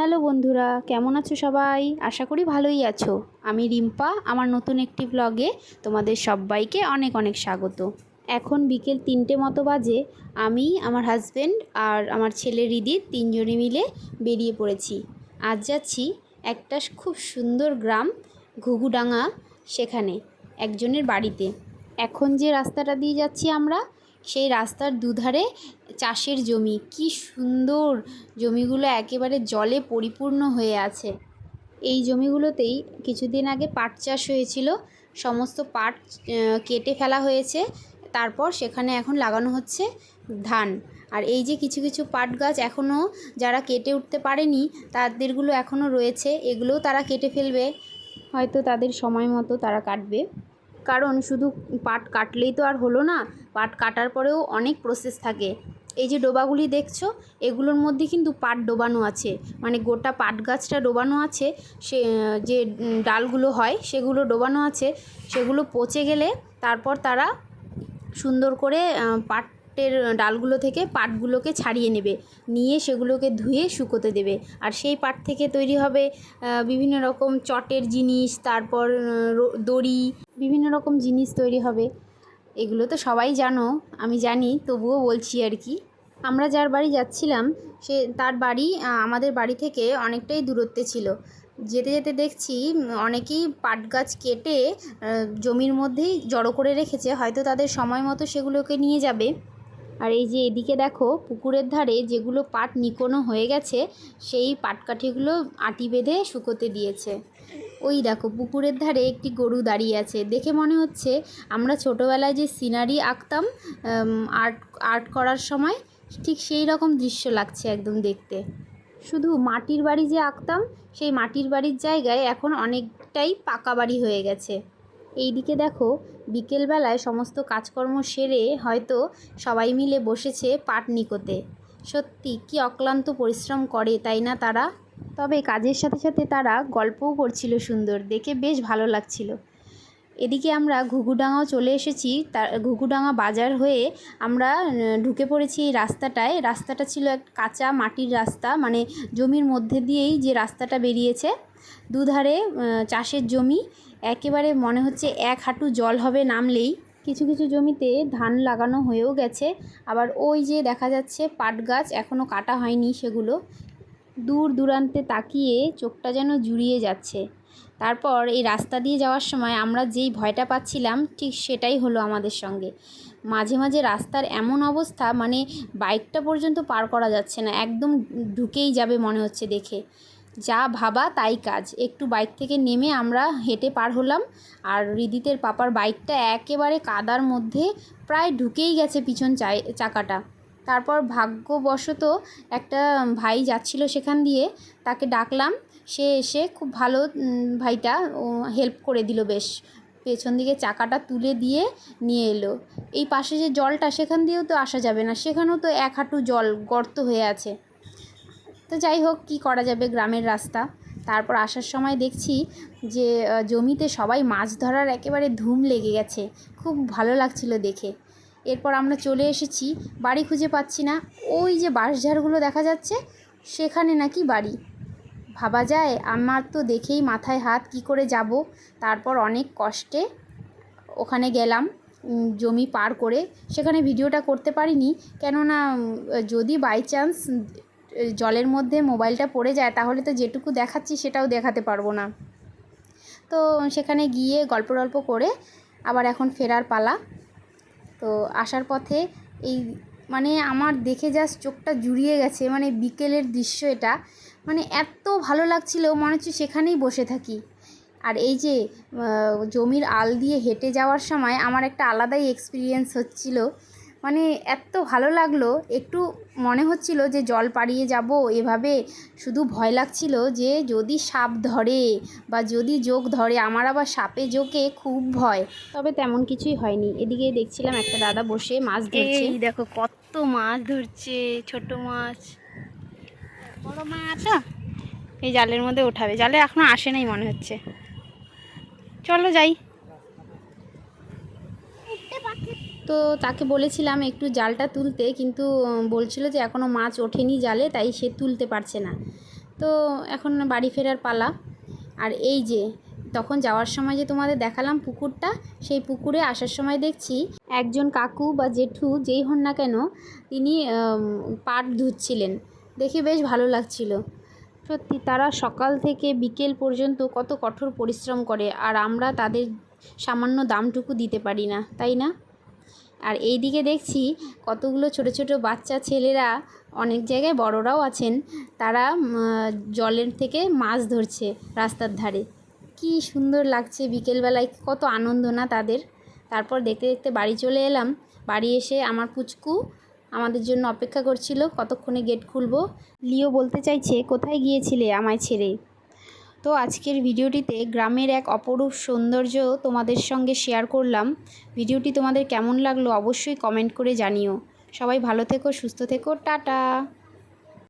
Hello বন্ধুরা, কেমন আছো সবাই? আশা করি ভালোই আছো। আমি রিম্পা, আমার নতুন একটি ব্লগে তোমাদের সবাইকে অনেক অনেক স্বাগত। এখন বিকেল তিনটে মতো বাজে, আমি, আমার হাজব্যান্ড আর আমার ছেলে রিদি তিনজনে মিলে বেরিয়ে পড়েছি। আজ যাচ্ছি একটা খুব সুন্দর গ্রাম, ঘুঘুডাঙ্গা, সেখানে, একজনের বাড়িতে। এখন যে রাস্তাটা দিয়ে যাচ্ছি আমরা সেই রাস্তার দুধারে চাষের জমি। কি সুন্দর জমিগুলো একেবারে জলে পরিপূর্ণ হয়ে আছে। এই জমিগুলোতেই কিছুদিন আগে পাট চাষ হয়েছিল। সমস্ত পাট কেটে ফেলা হয়েছে। তারপর সেখানে এখন লাগানো হচ্ছে ধান। আর এই যে কিছু কিছু পাট গাছ এখনও যারা কেটে উঠতে পারেনি, তাদেরগুলো এখনও রয়েছে। এগুলোও তারা কেটে ফেলবে। হয়তো তাদের সময় মতো তারা কাটবে। কারণ শুধু পাট কাটলেই তো আর হলো না পাট কাটার পরেও অনেক প্রসেস থাকে। এই যে ডোবাগুলি দেখছ এগুলোর মধ্যে কিন্তু পাট ডোবানো আছে। মানে গোটা পাট গাছটা ডোবানো আছে সে যে ডালগুলো হয় সেগুলো ডোবানো আছে সেগুলো পচে গেলে তারপর তারা সুন্দর করে আহ, পাটের ডালগুলো থেকে পাটগুলোকে ছাড়িয়ে নেবে। নিয়ে সেগুলোকে ধুয়ে শুকোতে দেবে। আর সেই পাট থেকে তৈরি হবে বিভিন্ন রকম চটের জিনিস তারপর দড়ি। বিভিন্ন রকম জিনিস তৈরি হবে। এগুলো তো সবাই জানো, আমি জানি, তবুও বলছি আর কি। আমরা যার বাড়ি যাচ্ছিলাম, সে তার বাড়ি আমাদের বাড়ি থেকে অনেকটাই দূরত্বে ছিল। যেতে যেতে দেখছি অনেকেই পাট গাছ কেটে জমির মধ্যেই জড়ো করে রেখেছে। হয়তো তাদের সময় মতো সেগুলোকে নিয়ে যাবে। আর এই যে এদিকে দেখো, পুকুরের ধারে যেগুলো পাট নিকোনো হয়ে গেছে, সেই পাটকাঠিগুলো আটি বেঁধে শুকোতে দিয়েছে। ওই দেখো, পুকুরের ধারে একটি গরু দাঁড়িয়ে আছে। দেখে মনে হচ্ছে আমরা ছোটোবেলায় যে সিনারি আঁকতাম আর্ট আর্ট করার সময়, ঠিক সেই রকম দৃশ্য লাগছে একদম দেখতে। শুধু মাটির বাড়ি যে আঁকতাম, সেই মাটির বাড়ির জায়গায় এখন অনেকটাই পাকা বাড়ি হয়ে গেছে। এইদিকে দেখো, বিকেলবেলায় সমস্ত কাজকর্ম সেরে হয়তো সবাই মিলে বসেছে পাট নিকোতে। সত্যি, কি অক্লান্ত পরিশ্রম করে, তাই না তারা? তবে কাজের সাথে সাথে তারা গল্পও করছিল সুন্দর, দেখে বেশ ভালো লাগছিল। এদিকে আমরা ঘুঘুডাঙ্গাও চলে এসেছি। তার ঘুঘুডাঙ্গা বাজার হয়ে আমরা ঢুকে পড়েছি এই রাস্তাটায়। রাস্তাটা ছিল এক কাঁচা মাটির রাস্তা মানে জমির মধ্যে দিয়েই যে রাস্তাটা বেরিয়েছে। দুধারে চাষের জমি। একেবারে মনে হচ্ছে এক হাঁটু জল হবে নামলেই। কিছু কিছু জমিতে ধান লাগানো হয়েও গেছে। আবার ওই যে দেখা যাচ্ছে পাট গাছ এখনও কাটা হয়নি সেগুলো। দূর দূরান্তে তাকিয়ে চোখটা যেন জুড়িয়ে যাচ্ছে। তারপর এই রাস্তা দিয়ে যাওয়ার সময় আমরা যেই ভয়টা পাচ্ছিলাম, ঠিক সেটাই হলো আমাদের সঙ্গে। মাঝে মাঝে রাস্তার এমন অবস্থা মানে বাইকটা পর্যন্ত পার করা যাচ্ছে না, একদম ঢুকেই যাবে মনে হচ্ছে দেখে। যা ভাবা তাই কাজ। একটু বাইক থেকে নেমে আমরা হেঁটে পার হলাম, আর রিদিতের পাপার বাইকটা একেবারে কাদার মধ্যে প্রায় ঢুকেই গেছে পিছন চাকাটা। তারপর ভাগ্যবশত একটা ভাই যাচ্ছিল সেখান দিয়ে, তাকে ডাকলাম। সে এসে খুব ভালো ভাইটা হেল্প করে দিল বেশ। পেছন দিকে চাকাটা তুলে দিয়ে নিয়ে এলো। এই পাশে যে জলটা, সেখান দিয়েও তো আসা যাবে না। সেখানেও তো এক হাঁটু জল গর্ত হয়ে আছে। তো যাই হোক, কি করা যাবে গ্রামের রাস্তা। তারপর আসার সময় দেখছি যে জমিতে সবাই মাছ ধরার একেবারে ধুম লেগে গেছে। খুব ভালো লাগছিল দেখে। এরপর আমরা চলে এসেছি, বাড়ি খুঁজে পাচ্ছি না। ওই যে বাঁশঝাড়গুলো দেখা যাচ্ছে, সেখানে নাকি বাড়ি। ভাবা যায়, আমার তো দেখেই মাথায় হাত, কি করে যাব? তারপর অনেক কষ্টে ওখানে গেলাম জমি পার করে। সেখানে ভিডিওটা করতে পারিনি, কেননা যদি বাই চান্স জলের মধ্যে মোবাইলটা পড়ে যায়, তাহলে তো যেটুকু দেখাচ্ছি, সেটাও দেখাতে পারব না। তো সেখানে গিয়ে গল্প টল্প করে আবার এখন ফেরার পালা। তো আসার পথে এই মানে আমার দেখে জাস্ট চোখটা জুড়িয়ে গেছে মানে বিকেলের দৃশ্য এটা। মানে এত ভালো লাগছিল, মনে হচ্ছে সেখানেই বসে থাকি। আর এই যে জমির আল দিয়ে হেঁটে যাওয়ার সময় আমার একটা আলাদাই এক্সপিরিয়েন্স হচ্ছিল। মানে এত ভালো লাগল, একটু মনে হচ্ছিল যে জল পাড়িয়ে যাব এভাবে, শুধু ভয় লাগছিল যে যদি সাপ ধরে বা যদি যোগ ধরে, আমার আবার সাপে যোগে খুব ভয়, তবে তেমন কিছুই হয়নি। এদিকে দেখছিলাম একটা দাদা বসে মাছ ধরছে। দেখো কত মাছ ধরছে, ছোট মাছ। বড় মাছ এই জালের মধ্যে উঠাবে, জালে এখনও আসে নাই মনে হচ্ছে। চলো যাই। তো তাকে বলেছিলাম একটু জালটা তুলতে, কিন্তু বলছিল যে এখনও মাছ ওঠেনি জালে, তাই সে তুলতে পারছে না। তো এখন বাড়ি ফেরার পালা। আর এই যে, তখন যাওয়ার সময় যে তোমাদের দেখালাম পুকুরটা, সেই পুকুরে আসার সময় দেখছি একজন কাকু বা জেঠু, যেই হন না কেন, তিনি পাট ধুচ্ছিলেন। দেখে বেশ ভালো লাগছিল। সত্যি তারা সকাল থেকে বিকেল পর্যন্ত কত কঠোর পরিশ্রম করে, আর আমরা তাদের সামান্য দামটুকু দিতে পারি না, তাই না? আর এই দিকে দেখছি কতগুলো ছোট ছোট বাচ্চা ছেলেরা অনেক জায়গায় বড়রাও আছেন। তারা জলের থেকে মাছ ধরছে রাস্তার ধারে। কি সুন্দর লাগছে বিকেলবেলায়, কত আনন্দ না তাদের। তারপর দেখতে দেখতে বাড়ি চলে এলাম। বাড়ি এসে আমার পুচকু আমাদের জন্য অপেক্ষা করছিল, কতক্ষণে গেট খুলবো। লিও বলতে চাইছে, কোথায় গিয়েছিলে আমায় ছেড়ে? তো আজকের ভিডিওটিতে গ্রামের এক অপরূপ সৌন্দর্য তোমাদের সঙ্গে শেয়ার করলাম। ভিডিওটি তোমাদের কেমন লাগল অবশ্যই কমেন্ট করে জানিও। সবাই ভালো থেকো, সুস্থ থেকো, টাটা!